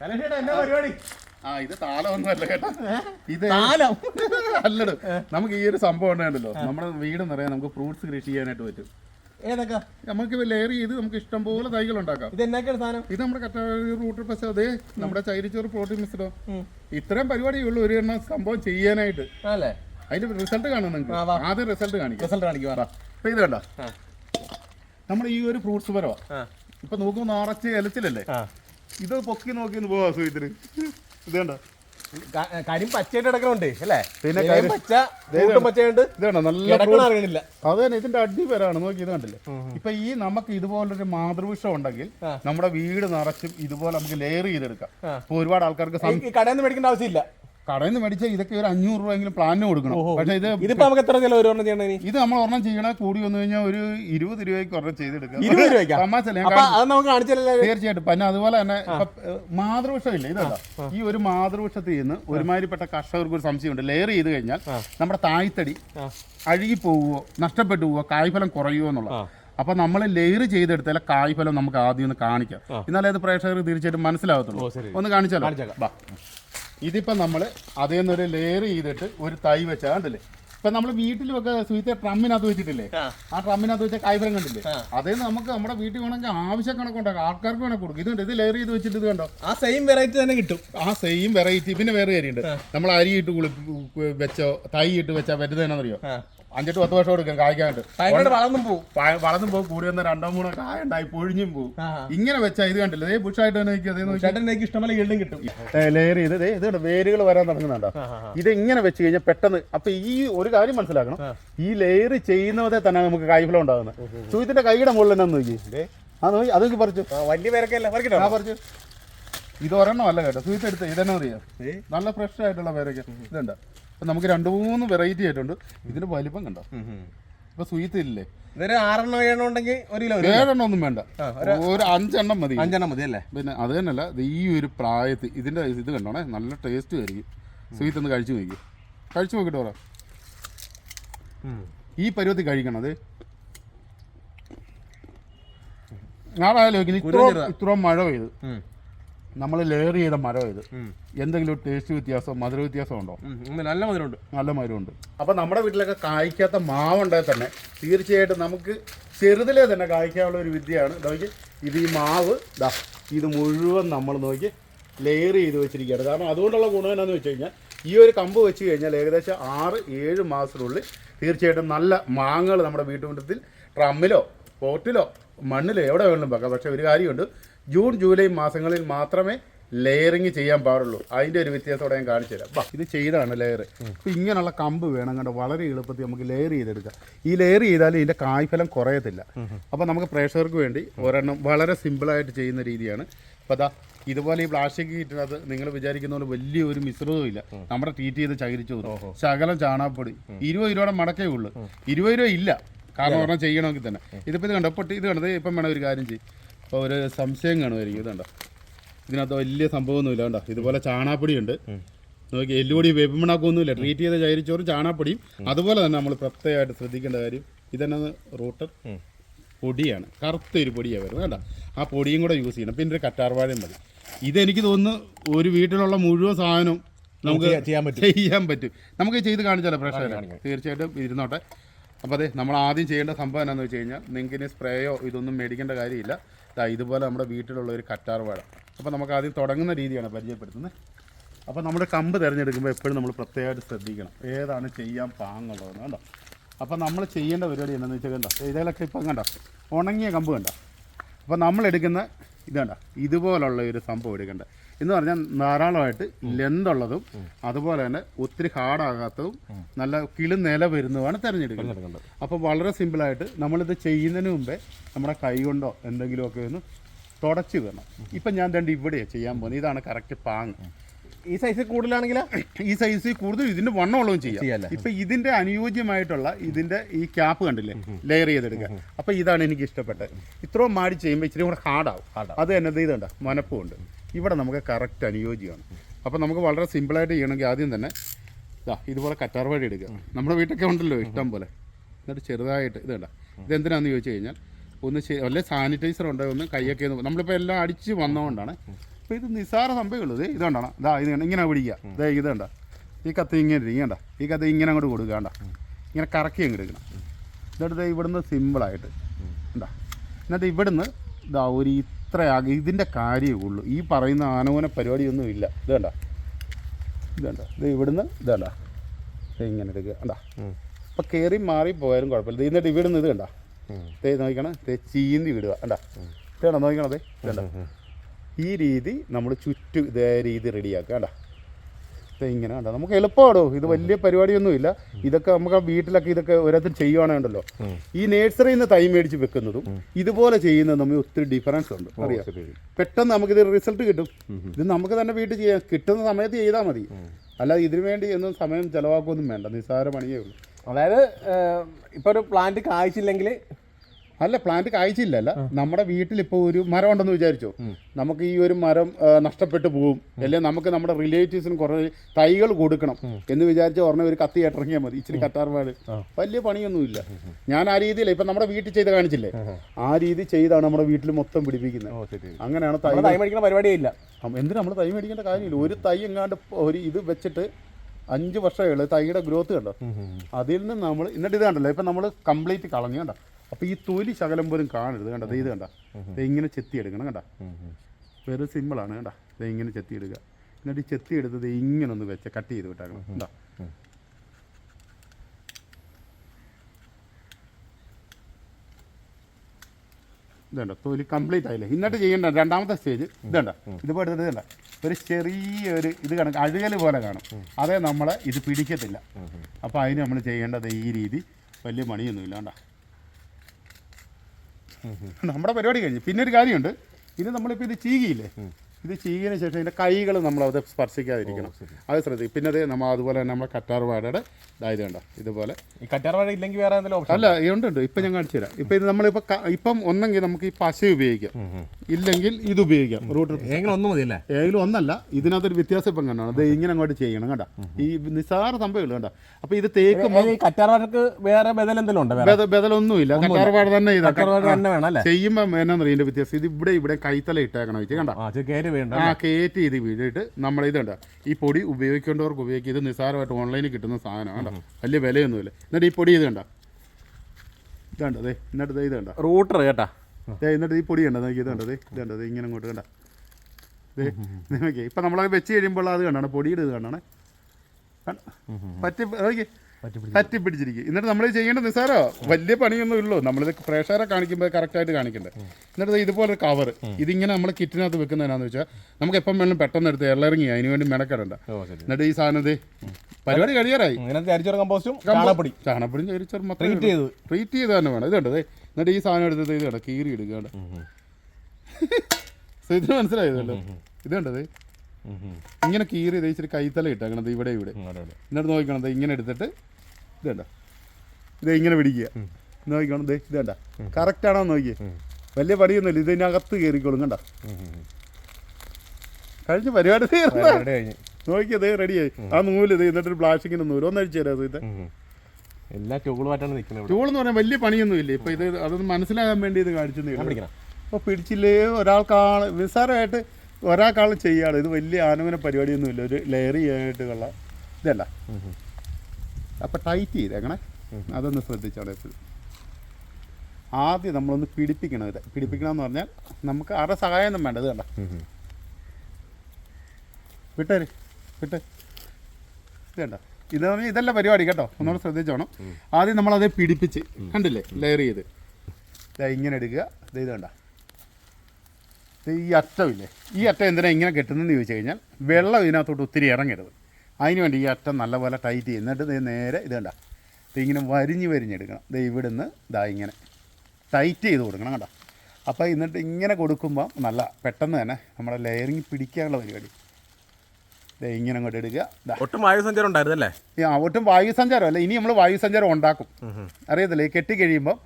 പരിപാടി? ആ ഇത് താലമൊന്നുമല്ല കേട്ടോ. ഇത് താലം? അല്ലട് നമുക്ക് ഈ ഒരു സംഭവം ഉണ്ടായിട്ടല്ലോ നമ്മുടെ വീട് നിറയാൻ നമുക്ക് ഫ്രൂട്ട്സ് കൃഷി ചെയ്യാനായിട്ട് പറ്റും. ഏതൊക്കെ? നമുക്ക് ലെയർ ചെയ്ത് നമുക്ക് ഇഷ്ടം പോലെ തൈകൾ ഉണ്ടാക്കാം. ഇത് എന്നാക്കാണ് സാധനം? ഇത് നമ്മുടെ കറ്റ റൂട്ട് പശ അതേ നമ്മുടെ ചൈരിച്ചോറ് പ്രോട്ടീൻ മിശ്രം ഇത്രയും പരിപാടി ഉള്ളൂ ഒരു എണ്ണം സംഭവം ചെയ്യാനായിട്ട്. അല്ലേ അതിന്റെ റിസൾട്ട് കാണാം നിങ്ങൾക്ക്. ആദ്യം റിസൾട്ട് കാണിക്കും. റിസൾട്ട് കാണിക്കും ദാ, ഇപ്പൊ ഇത് കണ്ട? നമ്മുടെ നമ്മൾ ഈ ഒരു ഫ്രൂട്ട്സ് പരവാ ഇപ്പൊ നോക്കുമ്പോ നിറച്ച് ഇലച്ചിലല്ലേ? ഇത് പൊക്കി നോക്കി പോവാ സുഖത്തിന് ഇത് കണ്ട? കരിം പച്ചയായിട്ട് കിടക്കണുണ്ട് അല്ലേ? പിന്നെ കരി- പച്ച പച്ചയുണ്ട് ഇത് കണ്ട? നല്ല അറിയണില്ല. അത് തന്നെ ഇതിന്റെ അടി വരാണ് നോക്കി ഇത് കണ്ടില്ലേ? ഇപ്പൊ ഈ നമുക്ക് ഇതുപോലൊരു മാതൃവൃക്ഷം ഉണ്ടെങ്കിൽ. നമ്മുടെ വീട് നിറച്ചും ഇതുപോലെ നമുക്ക് ലെയർ ചെയ്തെടുക്കാം. ഇപ്പൊ ഒരുപാട് ആൾക്കാർക്ക് കടയിൽ നിന്ന് മേടിക്കേണ്ട ആവശ്യമില്ല. കടയിൽ നിന്ന് മേടിച്ചാൽ ഇതൊക്കെ ഒരു അഞ്ഞൂറ് രൂപയെങ്കിലും പ്ലാനിന് കൊടുക്കണം. പക്ഷേ ഇത് ഇതിപ്പോ നമുക്ക് എത്ര ചിലവ് ഒരെണ്ണം ചെയ്യണേ ഇത് നമ്മൾ ഒരെണ്ണം ചെയ്യണ കൂടി വന്നു കഴിഞ്ഞാൽ ഒരു ഇരുപത് രൂപയ്ക്ക് ഒരെണ്ണം ചെയ്തെടുക്കാം. ഇരുപത് രൂപയ്ക്കാ? തമാശല്ല ഞാൻ അപ്പൊ അത് നമുക്ക് കാണിച്ചല്ലേ തീർച്ചയായിട്ടും. പിന്നെ അതുപോലെ തന്നെ മാതൃവൃക്ഷം ഇല്ല ഇതല്ല ഈ ഒരു മാതൃവൃക്ഷത്തിൽ നിന്ന് ഒരുമാതിരിപ്പെട്ട കർഷകർക്ക് ഒരു സംശയമുണ്ട്. ലെയർ ചെയ്ത് കഴിഞ്ഞാൽ നമ്മുടെ തായ്തടി. അഴുകി പോവുമോ നഷ്ടപ്പെട്ടു പോവോ കായ്ഫലം കുറയുമോ എന്നുള്ളത്. ആ. അപ്പൊ നമ്മൾ ലെയർ ചെയ്തെടുത്താൽ കായ്ഫലം നമുക്ക് ആദ്യം ഒന്ന് കാണിക്കാം. എന്നാലേ അത് പ്രേക്ഷകർ തീർച്ചയായിട്ടും മനസ്സിലാവത്തുള്ളൂ ശരി. ഒന്ന് കാണിച്ചാലോ? കാണിച്ചേക്കാം. ഇതിപ്പോ നമ്മൾ അതിൽ നിന്നൊരു ലെയർ ചെയ്തിട്ട് ഒരു തൈ വെച്ചാൽ കണ്ടില്ലേ? ഇപ്പൊ നമ്മൾ വീട്ടിലൊക്കെ സ്വീറ്റ് ട്രമ്മിനകത്ത് വെച്ചിട്ടില്ലേ? ആ. ട്രമ്മിനകത്ത് വെച്ച കായ്ഫലം കണ്ടില്ലേ. അതേ നമുക്ക് നമ്മുടെ വീട്ടിൽ വേണമെങ്കിൽ ആവശ്യക്കണക്കുണ്ടാക്കാം ആൾക്കാർക്ക് വേണമെങ്കിൽ കൊടുക്കും. ഇതുണ്ട്. ഇത് ലെയർ ചെയ്ത് വെച്ചിട്ട് ഇത് കണ്ടോ? ആ സെയിം വെറൈറ്റി തന്നെ കിട്ടും. ആ സെയിം വെറൈറ്റി പിന്നെ വേറെ കാര്യമുണ്ട് നമ്മൾ അരി ഇട്ട് കുളി വെച്ചോ തൈ ഇട്ട് വെച്ചാൽ വരുന്നതെന്നറിയോ. അഞ്ചെട്ട് പത്ത് വർഷം എടുക്കും കായ്ക്കാണ്ട് വളർന്നും പോകും വളർന്നും പോകും കൂടി വന്ന രണ്ടോ മൂന്നോ കായ ഉണ്ടായി പൊഴിഞ്ഞും പോകും ഇങ്ങനെ വെച്ചാൽ ഇത് കണ്ടില്ലേ? ദേ ബുഷായിട്ട് തന്നെ ഇഷ്ടംപോലെ ഗിൽഡും കിട്ടും. ലെയർ ചെയ്ത് ഇത് വേരുകൾ വരാൻ തുടങ്ങുന്നുണ്ടോ? ഇത് ഇങ്ങനെ വെച്ച് കഴിഞ്ഞാൽ പെട്ടെന്ന് അപ്പൊ ഈ ഒരു കാര്യം മനസ്സിലാക്കണം. ഈ ലെയർ ചെയ്യുന്നതേ തന്നെ നമുക്ക് കായ്ഫലം ഉണ്ടാകുന്നത്. സൂര്യത്തിന്റെ കൈയുടെ മുകളിൽ തന്നെ നോക്കി ആ നോക്കി അതൊക്കെ പറിച്ചു. വലിയ പേരൊക്കെ പറിച്ചു. ഇത് ഒരെണ്ണം അല്ല കേട്ടോ. സ്വീറ്റ് എടുത്ത് ഇതെന്നെ അറിയാം നല്ല ഫ്രഷ് ആയിട്ടുള്ള പേരൊക്കെ. ഇതുണ്ട്? അപ്പൊ നമുക്ക് രണ്ട് മൂന്ന് വെറൈറ്റി ആയിട്ടുണ്ട്. ഇതിന്റെ വലിപ്പം കണ്ടോ? ഇപ്പൊ സ്വീറ്റ് ഇല്ലേ? ഇതൊരു ആറെണ്ണം ഏഴെണ്ണം ഉണ്ടെങ്കിൽ ഒരു കിലോ വരും ഏഴെണ്ണം ഒന്നും വേണ്ട. ഒരു അഞ്ചെണ്ണം മതി. അഞ്ചെണ്ണം മതി അല്ലേ? പിന്നെ അത് തന്നെയല്ല ഈ ഒരു പ്രായത്തിൽ ഇതിന്റെ ഇത് കണ്ടോണേ? നല്ല ടേസ്റ്റ് ആയിരിക്കും. സ്വീറ്റ് ഒന്ന് കഴിച്ചു നോക്കി. കഴിച്ചു നോക്കിട്ട് പറ. ഈ പരുവത്തിൽ കഴിക്കണം അത്. ഇത്ര ഇത്ര മഴ പെയ്ത്. നമ്മൾ ലെയർ ചെയ്ത മരം ഇത്. എന്തെങ്കിലും ടേസ്റ്റ് വ്യത്യാസം മധുര വ്യത്യാസം ഉണ്ടോ നല്ല മധുരമുണ്ട്. നല്ല മരമുണ്ട് അപ്പോൾ നമ്മുടെ വീട്ടിലൊക്കെ കായ്ക്കാത്ത മാവുണ്ടെങ്കിൽ തന്നെ തീർച്ചയായിട്ടും നമുക്ക് ചെറുതിലേ തന്നെ കായ്ക്കാനുള്ള ഒരു വിദ്യയാണ്. നോക്കി ഇത് ഈ മാവ് ദാ ഇത് മുഴുവൻ നമ്മൾ നോക്കി ലെയർ ചെയ്ത് വെച്ചിരിക്കുകയാണ്. കാരണം അതുകൊണ്ടുള്ള ഗുണം എന്നാന്ന് വെച്ച് കഴിഞ്ഞാൽ ഈ ഒരു കമ്പ് വെച്ച് കഴിഞ്ഞാൽ ഏകദേശം ആറ് ഏഴ് മാസത്തിനുള്ളിൽ തീർച്ചയായിട്ടും നല്ല മാങ്ങകൾ നമ്മുടെ വീട്ടുമുറ്റത്തിൽ ട്രമ്മിലോ പോട്ടിലോ മണ്ണിലോ എവിടെ വേണമെങ്കിലും വെക്കാം. പക്ഷേ ഒരു കാര്യമുണ്ട് ജൂൺ ജൂലൈ മാസങ്ങളിൽ മാത്രമേ ലെയറിങ് ചെയ്യാൻ പാടുള്ളൂ. അതിന്റെ ഒരു വ്യത്യാസത്തോടെ ഞാൻ കാണിച്ചു തരാം. അപ്പം ഇത് ചെയ്താണ് ലെയർ ഇപ്പോൾ ഇങ്ങനെയുള്ള കമ്പ് വേണം കണ്ടോ വളരെ എളുപ്പത്തിൽ നമുക്ക് ലെയർ ചെയ്തെടുക്കാം. ഈ ലെയർ ചെയ്താൽ ഇതിന്റെ കായ്ഫലം കുറയത്തില്ല. അപ്പോൾ നമുക്ക് പ്രേക്ഷകർക്ക് വേണ്ടി ഒരെണ്ണം വളരെ സിമ്പിളായിട്ട് ചെയ്യുന്ന രീതിയാണ്. അപ്പോൾ അതാ ഇതുപോലെ ഈ പ്ലാസ്റ്റിക് കിട്ടുന്നത് നിങ്ങൾ വിചാരിക്കുന്ന പോലെ വലിയ ഒരു മിശ്രിതവും ഇല്ല. നമ്മുടെ ട്രീറ്റ് ചെയ്ത് ചകിരിച്ചു ശകലം ചാണാപ്പൊടി ഇരുപത് രൂപയുടെ മടക്കേ ഉള്ളൂ. ഇരുപത് രൂപ ഇല്ല. കാരണം ഒരെണ്ണം ചെയ്യണമെങ്കിൽ തന്നെ. ഇതിപ്പോൾ ഇത് കണ്ടോ? പൊട്ടി ഇത് കണ്ടത് ഇപ്പം വേണം ഒരു കാര്യം ചെയ്യും. അപ്പോൾ ഒരു സംശയം കാണുമായിരിക്കും ഇതുണ്ടോ? ഇതിനകത്ത് വലിയ സംഭവമൊന്നുമില്ല കണ്ടോ? ഇതുപോലെ ചാണാപ്പൊടി ഉണ്ട് നോക്കി എല്ലുപൊടി വേപ്പിമണാക്കൊന്നുമില്ല ട്രീറ്റ് ചെയ്ത ചൈരിച്ചോറും ചാണാപ്പൊടിയും. അതുപോലെ തന്നെ നമ്മൾ പ്രത്യേകമായിട്ട് ശ്രദ്ധിക്കേണ്ട കാര്യം ഇതന്നെ റൂട്ടർ പൊടിയാണ്. കറുത്ത ഒരു പൊടിയാണ് വരുന്നത് കേട്ടോ ആ പൊടിയും കൂടെ യൂസ് ചെയ്യണം. പിന്നെ ഒരു കറ്റാർവാഴയും മതി. ഇതെനിക്ക് തോന്നുന്നു ഒരു വീട്ടിലുള്ള മുഴുവൻ സാധനവും നമുക്ക് ചെയ്യാൻ- പറ്റും. ചെയ്യാൻ പറ്റും. നമുക്ക് ചെയ്ത് കാണിച്ചാലോ പ്രശ്നമില്ല തീർച്ചയായിട്ടും ഇരുന്നോട്ടെ. അപ്പോൾ അതെ നമ്മൾ ആദ്യം ചെയ്യേണ്ട സംഭവം എന്താണെന്ന് വെച്ച് കഴിഞ്ഞാൽ നിങ്ങൾക്ക് ഇനി സ്പ്രേയോ ഇതൊന്നും മേടിക്കേണ്ട കാര്യമില്ല. ഇതുപോലെ നമ്മുടെ വീട്ടിലുള്ള ഒരു കറ്റാർ വാഴ. അപ്പോൾ നമുക്ക് ആദ്യം തുടങ്ങുന്ന രീതിയാണ് പരിചയപ്പെടുത്തുന്നത്. അപ്പോൾ നമ്മുടെ കമ്പ് തിരഞ്ഞെടുക്കുമ്പോൾ എപ്പോഴും നമ്മൾ പ്രത്യേകമായിട്ട് ശ്രദ്ധിക്കണം. ഏതാണ് ചെയ്യാൻ പാങ്ങുള്ളതെന്ന് കണ്ടോ? അപ്പോൾ നമ്മൾ ചെയ്യേണ്ട പരിപാടി എന്താണെന്ന് വെച്ചാൽ കണ്ടോ? ഇതിലൊക്കെ ഇപ്പം കണ്ടോ? ഉണങ്ങിയ കമ്പ് കണ്ടോ? അപ്പോൾ നമ്മൾ എടുക്കുന്ന കണ്ടോ? ഇതുപോലുള്ള ഒരു സംഭവം എടുക്കേണ്ടത് എന്ന് പറഞ്ഞാൽ ധാരാളമായിട്ട് ലെന്തുള്ളതും അതുപോലെ തന്നെ ഒത്തിരി ഹാർഡാകാത്തതും നല്ല കിളി നില വരുന്നതുമാണ് തിരഞ്ഞെടുക്കുന്നത്. അപ്പോൾ വളരെ സിമ്പിളായിട്ട് നമ്മളിത് ചെയ്യുന്നതിന് മുമ്പേ നമ്മുടെ കൈ കൊണ്ടോ എന്തെങ്കിലുമൊക്കെ ഒന്ന് തുടച്ച് വേണം ഇപ്പം ഞാൻ രണ്ട് ഇവിടെയാണ് ചെയ്യാൻ പോകുന്നത്. ഇതാണ് കറക്റ്റ് പാങ്. ഈ സൈസിൽ കൂടുതലാണെങ്കിൽ ഈ സൈസിൽ കൂടുതൽ ഇതിന്റെ വണ്ണമുള്ളതും ചെയ്യാം? ഇപ്പൊ ഇതിന്റെ അനുയോജ്യമായിട്ടുള്ള ഇതിന്റെ ഈ ക്യാപ്പ് കണ്ടില്ലേ? ലെയർ ചെയ്തെടുക്കുക. അപ്പൊ ഇതാണ് എനിക്ക് ഇഷ്ടപ്പെട്ടത് ഇത്രയും മാടി ചെയ്യുമ്പോൾ ഇച്ചിരി കൂടെ ഹാർഡാവും. അത് എന്നത് ഇത് ഇതുണ്ട്. മനപ്പുണ്ട് ഇവിടെ നമുക്ക് കറക്റ്റ് അനുയോജ്യമാണ്. അപ്പോൾ നമുക്ക് വളരെ സിമ്പിളായിട്ട് ചെയ്യണമെങ്കിൽ ആദ്യം തന്നെ ദാ ഇതുപോലെ വഴി എടുക്കുക. നമ്മുടെ വീട്ടൊക്കെ ഉണ്ടല്ലോ ഇഷ്ടം പോലെ. എന്നിട്ട് ചെറുതായിട്ട് ഇത് വേണ്ട ഇതെന്തിനാന്ന് ചോദിച്ചു കഴിഞ്ഞാൽ ഒന്ന് വല്ല സാനിറ്റൈസർ ഉണ്ടോ ഒന്ന് കൈയൊക്കെ ഒന്ന് നമ്മളിപ്പോൾ എല്ലാം അടിച്ച് വന്നതുകൊണ്ടാണ് അപ്പോൾ ഇത് നിസ്സാര സംഭവമുള്ളൂ ഇത് ഇത് കണ്ടാണ് ഇതാ ഇത് ഇങ്ങനെ പിടിക്കുക. ഇതാ ഇത് വേണ്ട ഈ കത്ത് ഇങ്ങനെ ഇരിക്കും. കണ്ട? ഈ കത്ത് ഇങ്ങനെ അങ്ങോട്ട് കൊടുക്കുക. വേണ്ട ഇങ്ങനെ കറക്കി അങ്ങ് എടുക്കണം. എന്നിട്ട് ഇവിടുന്ന് സിമ്പിളായിട്ട് എന്താ എന്നിട്ട് ഇവിടുന്ന് ഇതാ ഒരു ഇത്ര ആകെ ഇതിന്റെ കാര്യമേ ഉള്ളൂ. ഈ പറയുന്ന ആനോന പരിപാടിയൊന്നും ഇല്ല. ഇത് കണ്ട? ഇത് കണ്ട? ഇത് ഇവിടുന്ന് ഇത് കണ്ട? ഇങ്ങനെ എടുക്കുക കണ്ട? അപ്പം കയറി മാറി പോയാലും കുഴപ്പമില്ല. എന്നിട്ട് ഇവിടുന്ന് ഇത് കണ്ട? തേ നോക്കണം തേ ചീന്തി വിടുക. കണ്ട? നോക്കണം നോക്കണത് വേണ്ട ഈ രീതി നമ്മൾ ചുറ്റും ഇതേ രീതി റെഡിയാക്കുക കണ്ട? ഇങ്ങനെ കണ്ട. നമുക്ക് എളുപ്പമാണോ ഇത് വലിയ പരിപാടിയൊന്നുമില്ല. ഇതൊക്കെ നമുക്ക് വീട്ടിലൊക്കെ ഇതൊക്കെ ഓരോരുത്തർ ചെയ്യുവാണെന്നുണ്ടല്ലോ ഈ നേഴ്സറിയിൽ നിന്ന് തൈ മേടിച്ച് വെക്കുന്നതും ഇതുപോലെ ചെയ്യുന്നതും തമ്മിൽ ഒത്തിരി ഡിഫറൻസ് ഉണ്ട്. അറിയാം. പെട്ടെന്ന് നമുക്കിത് റിസൾട്ട് കിട്ടും. ഇത് നമുക്ക് തന്നെ വീട്ടിൽ ചെയ്യാം. കിട്ടുന്ന സമയത്ത് ചെയ്താൽ മതി. അല്ലാതെ ഇതിനു വേണ്ടി ഒന്നും സമയം ചിലവാക്കൊന്നും വേണ്ട. നിസ്സാര പണിയേ ഉള്ളൂ. അതായത് ഇപ്പോൾ ഒരു പ്ലാന്റ് കായ്ച്ചില്ലെങ്കിൽ അല്ല പ്ലാന്റ് കായ്ച്ചില്ലല്ല. നമ്മുടെ വീട്ടിൽ ഇപ്പോൾ ഒരു മരം ഉണ്ടെന്ന് വിചാരിച്ചു? നമുക്ക് ഈ ഒരു മരം നഷ്ടപ്പെട്ടു പോകും അല്ലെങ്കിൽ നമുക്ക് നമ്മുടെ റിലേറ്റീവ്സിന് കുറേ തൈകൾ കൊടുക്കണം എന്ന് വിചാരിച്ച ഉടനെ ഒരു കത്തി ഇറങ്ങിയാൽ മതി ഇച്ചിരി കറ്റാർവാട്. വലിയ പണിയൊന്നുമില്ല. ഞാൻ ആ രീതിയിൽ ഇപ്പം നമ്മുടെ വീട്ടിൽ ചെയ്ത് കാണിച്ചില്ലേ? ആ രീതി ചെയ്താണ് നമ്മുടെ വീട്ടിൽ മൊത്തം പിടിപ്പിക്കുന്നത്. അങ്ങനെയാണ് തൈ തൈ മേടിക്കുന്ന പരിപാടിയില്ല. എന്തിനാ നമ്മൾ തൈ മേടിക്കേണ്ട കാര്യമില്ല. ഒരു തൈ എങ്ങാണ്ട് ഒരു ഇത് വെച്ചിട്ട് അഞ്ച് വർഷമേ ഉള്ളൂ തൈയുടെ ഗ്രോത്ത് കണ്ടോ? അതിൽ നിന്ന് നമ്മൾ എന്നിട്ട് ഇത് കണ്ടല്ലോ ഇപ്പം നമ്മൾ കംപ്ലീറ്റ് കളഞ്ഞു കണ്ട? അപ്പോൾ ഈ തൊലി ശകലം പോലും കാണരുത് കണ്ട? ഇത് കണ്ട? ഇങ്ങനെ ചെത്തി എടുക്കണം കണ്ട? വെറും സിമ്പിളാണ് കണ്ട? ഇങ്ങനെ ചെത്തി എടുക്കുക എന്നിട്ട് ഈ ചെത്തി എടുത്തത് ഇങ്ങനെ ഒന്ന് വെച്ച കട്ട് ചെയ്ത് വിട്ടാക്കണം കണ്ട? ഇതുണ്ട? തൊലി കംപ്ലീറ്റ് ആയില്ലേ? ഇന്നിട്ട് ചെയ്യണ്ട രണ്ടാമത്തെ സ്റ്റേജ് ഇതുണ്ട? ഇതിപ്പോൾ എടുത്തിട്ട് ഇതുണ്ട? ഒരു ചെറിയ ഒരു ഇത് കണക്ക് അഴുകൽ പോലെ കാണും. അതേ നമ്മളെ ഇത് പിടിക്കത്തില്ല. അപ്പോൾ അതിന് നമ്മൾ ചെയ്യേണ്ടത് ഈ രീതി വലിയ മണിയൊന്നുമില്ല കണ്ട? നമ്മുടെ പരിപാടി കഴിഞ്ഞു. പിന്നെ ഒരു കാര്യമുണ്ട്. ഇത് നമ്മളിപ്പോൾ ഇത് ചീകിയില്ലേ? ഇത് ചീകിയതിന് ശേഷം ഇതിന്റെ കൈകൾ നമ്മൾ അത് സ്പർശിക്കാതിരിക്കണം. അത് ശ്രദ്ധിക്കും. പിന്നെ അത് നമ്മൾ അതുപോലെ തന്നെ നമ്മുടെ കറ്റാർവാടയുടെ ഇതായത് കണ്ട? ഇതുപോലെ. ഈ കറ്റാർ വാഴ ഇല്ലെങ്കിൽ വേറെ എന്തെങ്കിലും അല്ല ഉണ്ട്? ഉണ്ട് ഇപ്പം ഞാൻ കാണിച്ചു തരാം. ഇപ്പം ഇത് നമ്മളിപ്പോൾ ഇപ്പം ഒന്നെങ്കിൽ നമുക്ക് ഈ പശ ഉപയോഗിക്കാം. ഇല്ലെങ്കിൽ ഇത് ഉപയോഗിക്കാം. റൂട്ടർ ഏകലും ഒന്നും മതി അല്ലേ ഒന്നല്ല ഇതിനകത്തൊരു വ്യത്യാസം ഇപ്പം കണ്ടാണ്. അത് ഇങ്ങനെ അങ്ങോട്ട് ചെയ്യണം കണ്ട? ഈ നിസ്സാര സംഭവമുള്ളൂ കണ്ട? അപ്പോൾ ഇത് തേക്ക് ഈ കറ്റാർ വാഴക്ക് വേറെ ബദൽ എന്തെങ്കിലും ഉണ്ട് ബദലൊന്നുമില്ല. കറ്റാർപാട് തന്നെ ഇതാ. തന്നെ വേണം അല്ലേ? ചെയ്യുമ്പോൾ എന്നാന്ന് ഇതിന്റെ വ്യത്യാസം? ഇത് ഇവിടെ ഇവിടെ കൈത്തല ഇട്ടേക്കണം വെച്ച് കണ്ട? ആ കയറ്റി ഇത് വീടിട്ട് നമ്മൾ ഇത് ഇതുണ്ട് ഈ പൊടി ഉപയോഗിക്കേണ്ടവർക്ക് ഉപയോഗിക്കുക. ഇത് നിസ്സാരമായിട്ട് ഓൺലൈനിൽ കിട്ടുന്ന സാധനം കണ്ട? വലിയ വിലയൊന്നുമില്ല. എന്നിട്ട് ഈ പൊടി ഇത് കണ്ട? ഇതുണ്ട് അതെ എന്നിട്ട് ഇത് കണ്ട? റൂട്ടർ കേട്ടാ? എന്നിട്ട് ഈ പൊടി കണ്ടത് നോക്കി ഇത് കണ്ടത് ഇത് കണ്ടത് ഇങ്ങനെ അങ്ങോട്ട് കണ്ട? നോക്കി ഇപ്പം നമ്മളത് വെച്ച് കഴിയുമ്പോൾ അത് കണ്ടാണ് പൊടിയുടെ ഇത് കണ്ടാണ് പറ്റി നോക്കി പറ്റി പിടിച്ചിരിക്കും എന്നിട്ട് നമ്മൾ ചെയ്യേണ്ട നിസ്സാരോ? വലിയ പണിയൊന്നും ഉള്ളൂ നമ്മളിത് പ്രേക്ഷകരെ കാണിക്കുമ്പോൾ കറക്റ്റായിട്ട് കാണിക്കണ്ടേ. എന്നിട്ട് ഇതുപോലെ കവർ ഇതിങ്ങനെ നമ്മൾ കിറ്റിനകത്ത് വെക്കുന്നതിനാന്ന് വെച്ചാൽ നമുക്ക് എപ്പം വേണം പെട്ടെന്ന് എടുത്ത് എള്ളറിങ്ങി അതിന് വേണ്ടി മെനക്കെടണ്ട. എന്നിട്ട് ഈ സാധനം ദേ പരിപാടി കഴിയാറായി. കമ്പോസ്റ്റും ചാണപ്പൊടി ചാണപ്പൊടി ട്രീറ്റ് ചെയ്ത്. ട്രീറ്റ് ചെയ്ത് തന്നെ വേണം. ഇതുണ്ട് എന്നിട്ട് ഈ സാധനം എടുത്തത് ഇത് കണ്ട? കീറി എടുക്കുക ഇതിന് മനസ്സിലായതല്ലോ ഇതുണ്ടത് ഇങ്ങനെ കീറി തേച്ചിട്ട് ഇച്ചിരി കൈത്തല ഇട്ടേക്കണത് ഇവിടെ ഇവിടെ. എന്നിട്ട് നോക്കണത് ഇങ്ങനെ എടുത്തിട്ട് ഇതുണ്ട. ഇത് ഇങ്ങനെ പിടിക്കുക. നോക്കിക്കോണം. ദേ ഇതേണ്ട. കറക്റ്റ് ആണോ നോക്കിയേ. വലിയ പണിയൊന്നുമില്ല ഇതിനകത്ത് കയറിക്കോളും. കണ്ട? കഴിഞ്ഞ പരിപാടി തീർന്ന നോക്കിയത് റെഡിയായി ആ നൂൽ ഇത് എന്നിട്ട് പ്ലാസ്റ്റിക്കിന്റെ നൂൽ. ഒന്ന് അഴിച്ചു തരാം ഇത് എല്ലാ ട്യൂളുമായിട്ടാണ് നിൽക്കുന്നത് ടൂൾ എന്ന് പറഞ്ഞാൽ വലിയ പണിയൊന്നുമില്ല. ഇപ്പൊ ഇത് അതൊന്ന് മനസ്സിലാകാൻ വേണ്ടി ഇത് കാണിച്ചു അപ്പൊ അപ്പോൾ പിടിച്ചില്ലേ ഒരാൾക്കാണ്. നിസ്സാരമായിട്ട് ഒരാൾക്കാൾ ചെയ്യാണ് ഇത് വലിയ ആനുകൂല പരിപാടിയൊന്നുമില്ല. ഒരു ലെയർ ആയിട്ടുള്ള ഇതല്ല. അപ്പോൾ ടൈറ്റ് ചെയ്തേക്കണേ അതൊന്ന് ശ്രദ്ധിച്ചോളൂ എപ്പോഴും. ആദ്യം നമ്മളൊന്ന് പിടിപ്പിക്കണം ഇത്. പിടിപ്പിക്കണം എന്ന് പറഞ്ഞാൽ നമുക്ക് ആരുടെ സഹായമൊന്നും വേണ്ട ഇത് കണ്ട? വിട്ടേര് വിട്ട്. ഇത് കണ്ട? ഇത് പറഞ്ഞാൽ ഇതല്ല പരിപാടി കേട്ടോ. ഒന്നുകൂടെ ശ്രദ്ധിച്ചോണം. ആദ്യം നമ്മളത് പിടിപ്പിച്ച് കണ്ടില്ലേ? ലെയർ ചെയ്ത്. ഇങ്ങനെ എടുക്കുക. ഇത് കണ്ട? ഈ അറ്റമില്ലേ? ഈ അറ്റം എന്തിനാ ഇങ്ങനെ കെട്ടുന്നതെന്ന് ചോദിച്ചു കഴിഞ്ഞാൽ വെള്ളം ഇതിനകത്തോട്ട് ഒത്തിരി ഇറങ്ങരുത്. അതിന് വേണ്ടി ഈ അറ്റം നല്ലപോലെ ടൈറ്റ് ചെയ്യും. എന്നിട്ട് നേരെ ഇത് കണ്ട. ഇത് ഇങ്ങനെ വരിഞ്ഞ് വരിഞ്ഞെടുക്കണം ദേ ഇവിടുന്ന് ഇതാ ഇങ്ങനെ ടൈറ്റ് ചെയ്ത് കൊടുക്കണം കേട്ടോ അപ്പോൾ എന്നിട്ട് ഇങ്ങനെ കൊടുക്കുമ്പോൾ നല്ല പെട്ടെന്ന് തന്നെ നമ്മുടെ ലെയറിങ് പിടിക്കാനുള്ള പരിപാടി. ഇങ്ങനെ അങ്ങോട്ട് എടുക്കുക. ഒട്ടും വായു സഞ്ചാരം ഉണ്ടായിരുന്നല്ലേ? ആ, ഒട്ടും വായു സഞ്ചാരം അല്ല. ഇനി നമ്മൾ വായു സഞ്ചാരം ഉണ്ടാക്കും. അറിയത്തില്ലേ? ഈ കെട്ടി കഴിയുമ്പോൾ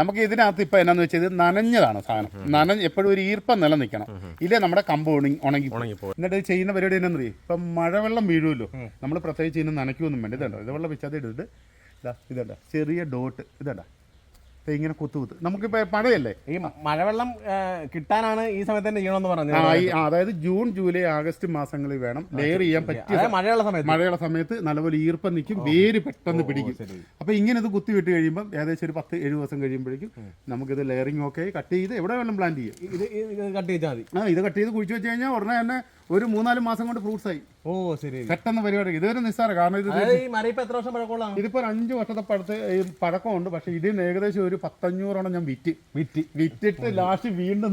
നമുക്ക് ഇതിനകത്ത് ഇപ്പം എന്നാന്ന് വെച്ചാൽ ഇത് നനഞ്ഞതാണ് സാധനം. നനഞ്ഞ് എപ്പോഴും ഒരു ഈർപ്പം നിലനിൽക്കണം. ഇല്ലേ നമ്മുടെ കമ്പ് ഉണങ്ങി ഉണങ്ങി എന്നിട്ട് ചെയ്യുന്ന പരിപാടി എന്നാ ഇപ്പം മഴവെള്ളം വീഴുമല്ലോ. നമ്മൾ പ്രത്യേകിച്ച് ഇതിന് നനയ്ക്കൊന്നും വേണ്ട. ഇതുണ്ടോ? ഇത് വെള്ളം വെച്ചാൽ എടുത്തിട്ട് ഇതാ ഇതുണ്ട? ചെറിയ ഡോട്ട്. ഇതുണ്ട? ഇങ്ങനെ കുത്തു കുത്ത് നമുക്കിപ്പോൾ മഴയല്ലേ? ഈ മഴവെള്ളം കിട്ടാനാണ് ഈ സമയത്ത് തന്നെ ചെയ്യണമെന്ന് പറഞ്ഞത്. അതായത് ജൂൺ ജൂലൈ ആഗസ്റ്റ് മാസങ്ങളിൽ വേണം ലെയർ ചെയ്യാൻ പറ്റിയ മഴയുള്ള സമയത്ത്. മഴയുള്ള സമയത്ത് നല്ലപോലെ ഈർപ്പം നിൽക്കും വേര് പെട്ടെന്ന് പിടിക്കും. അപ്പോൾ ഇങ്ങനെ ഇത് കുത്തി വിട്ട് കഴിയുമ്പോൾ ഏകദേശം ഒരു പത്ത് ഏഴ് ദിവസം കഴിയുമ്പോഴേക്കും നമുക്കിത് ലെയറിംഗ് ഒക്കെ കട്ട് ചെയ്ത് എവിടെ വേണം പ്ലാന്റ് ചെയ്യാം. ഇത് ഇത് കട്ട് ചെയ്താൽ മതി. ആ ഇത് കട്ട് ചെയ്ത് കുഴിച്ച് വെച്ച് കഴിഞ്ഞാൽ ഉടനെ തന്നെ ഒരു മൂന്നാൽ മാസം കൊണ്ട് ഫ്രൂട്ട്സ് ആയി ഓ ശരി പെട്ടെന്ന് പരിപാടി. ഇതൊരു നിസ്സാരം. കാരണം ഇത് എത്ര വർഷം പഴക്കമുള്ളതാണ്? ഇതിപ്പോ ഒരു അഞ്ച് വർഷത്തെ പഴത്ത് ഈ പഴക്കമുണ്ട്. പക്ഷെ ഇതിന് ഏകദേശം ഒരു പത്തഞ്ഞൂറോളം ഞാൻ വിറ്റ്. വിറ്റ്. വിറ്റിട്ട് ലാസ്റ്റ് വീണ്ടും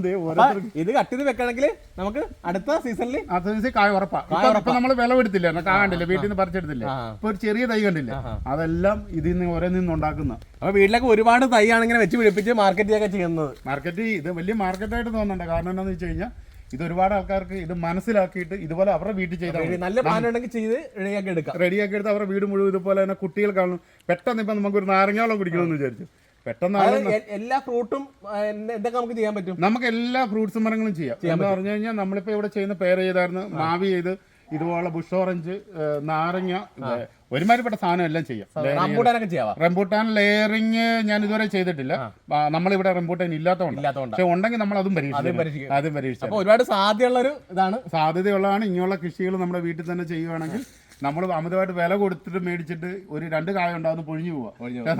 ഇത് കട്ടിന് വെക്കണമെങ്കിൽ നമുക്ക് അടുത്ത സീസണിൽ അടുത്ത സീസൺ കായ ഉറപ്പാ. ഇപ്പൊ നമ്മൾ വിളവെടുത്തില്ല കാ കണ്ടില്ല വീട്ടിൽ നിന്ന് പറിച്ചെടുത്തില്ല? ഇപ്പൊ ഒരു ചെറിയ തൈ കണ്ടില്ല? അതെല്ലാം ഇതിൽ നിന്ന് ഓരോ നിന്ന് ഉണ്ടാക്കുന്ന. അപ്പൊ വീട്ടിലൊക്കെ ഒരുപാട് തൈയാണ് ഇങ്ങനെ വെച്ച് പിടിപ്പിച്ച് മാർക്കറ്റിലൊക്കെ ചെയ്യുന്നത്. മാർക്കറ്റ് ഇത് വലിയ മാർക്കറ്റായിട്ട് തോന്നണ്ട. കാരണം എന്താണെന്ന് വെച്ച് കഴിഞ്ഞാൽ ഇത് ഒരുപാട് ആൾക്കാർക്ക് ഇത് മനസ്സിലാക്കിയിട്ട് ഇതുപോലെ അവരുടെ വീട്ടിൽ ചെയ്താൽ നല്ല പ്ലാൻ ഉണ്ടെങ്കിൽ ചെയ്ത് റെഡിയാക്കി എടുക്കാം. റെഡിയാക്കി എടുത്ത് അവരുടെ വീട് മുഴുവൻ ഇതുപോലെ തന്നെ കുട്ടികൾ കാണും. പെട്ടെന്ന് ഇപ്പൊ നമുക്ക് ഒരു നാരങ്ങാവളം കുടിക്കണമെന്ന് വിചാരിച്ചു. പെട്ടെന്ന് എല്ലാ ഫ്രൂട്ടും എന്തൊക്കെ നമുക്ക് ചെയ്യാൻ പറ്റും? നമുക്ക് എല്ലാ ഫ്രൂട്ട്സ് മരങ്ങളും ചെയ്യാം. എന്ന് പറഞ്ഞു കഴിഞ്ഞാൽ നമ്മളിപ്പോ ഇവിടെ ചെയ്യുന്ന പേര് ചെയ്തായിരുന്നു മാവി ചെയ്ത് ഇതുപോലെ ബുഷ് ഓറഞ്ച് നാരങ്ങ ഒരുമാതിരിപ്പെട്ട സാധനം. എല്ലാം ചെയ്യാം റംബൂട്ടാനൊക്കെ റംബൂട്ടാൻ ലെയറിങ് ഞാൻ ഇതുവരെ ചെയ്തിട്ടില്ല. നമ്മളിവിടെ റംബൂട്ടാൻ ഇല്ലാത്തതുകൊണ്ട്. പക്ഷെ ഉണ്ടെങ്കിൽ നമ്മൾ അതും പരീക്ഷിക്കും. അതും പരീക്ഷിച്ചു ഒരുപാട് സാധ്യതയുള്ള ഒരു ഇതാണ്. സാധ്യതയുള്ളതാണ് ഇങ്ങനെയുള്ള കൃഷികൾ നമ്മുടെ വീട്ടിൽ തന്നെ ചെയ്യുവാണെങ്കിൽ നമ്മൾ അമിതമായിട്ട് വില കൊടുത്തിട്ട് മേടിച്ചിട്ട് ഒരു രണ്ട് കായ ഉണ്ടാവുന്ന പൊഴിഞ്ഞു പോവാ.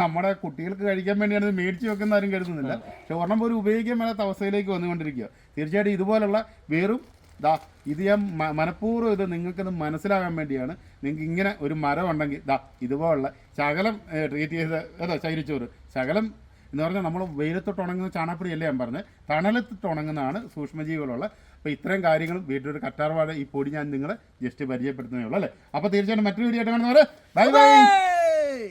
നമ്മുടെ കുട്ടികൾക്ക് കഴിക്കാൻ വേണ്ടിയാണ് മേടിച്ച് വെക്കുന്ന ആരും കരുതുന്നില്ല പക്ഷെ ഒരെണ്ണം പോലും ഉപയോഗിക്കാൻ മേലാത്ത അവസ്ഥയിലേക്ക് വന്നുകൊണ്ടിരിക്കുക. തീർച്ചയായിട്ടും ഇതുപോലുള്ള വേറും ദാ ഇത് ഞാൻ മനഃപൂർവം ഇത് നിങ്ങൾക്കത് മനസ്സിലാകാൻ വേണ്ടിയാണ്. നിങ്ങൾക്ക് ഇങ്ങനെ ഒരു മരം ഉണ്ടെങ്കിൽ ദാ ഇതുപോലുള്ള ശകലം ട്രീറ്റ് ചെയ്ത് അതോ ചൈരിച്ചോറ് ശകലം എന്ന് പറഞ്ഞാൽ നമ്മൾ വെയിലത്തോട്ട് ഉണങ്ങുന്ന ചാണകപ്പൊടിയല്ലേ ഞാൻ പറഞ്ഞത്? തണലത്തിട്ട് ഉണങ്ങുന്നതാണ് സൂക്ഷ്മജീവികളുള്ള. അപ്പോൾ ഇത്രയും കാര്യങ്ങൾ വീട്ടിലൊരു കറ്റാർവാഴ ഈ പൊടി ഞാൻ നിങ്ങളെ ജസ്റ്റ് പരിചയപ്പെടുത്തുന്നേ ഉള്ളൂ അല്ലേ? അപ്പോൾ തീർച്ചയായിട്ടും മറ്റൊരു വീഡിയോ ആയിട്ട് കാണുന്നവരെ ബൈ ബൈ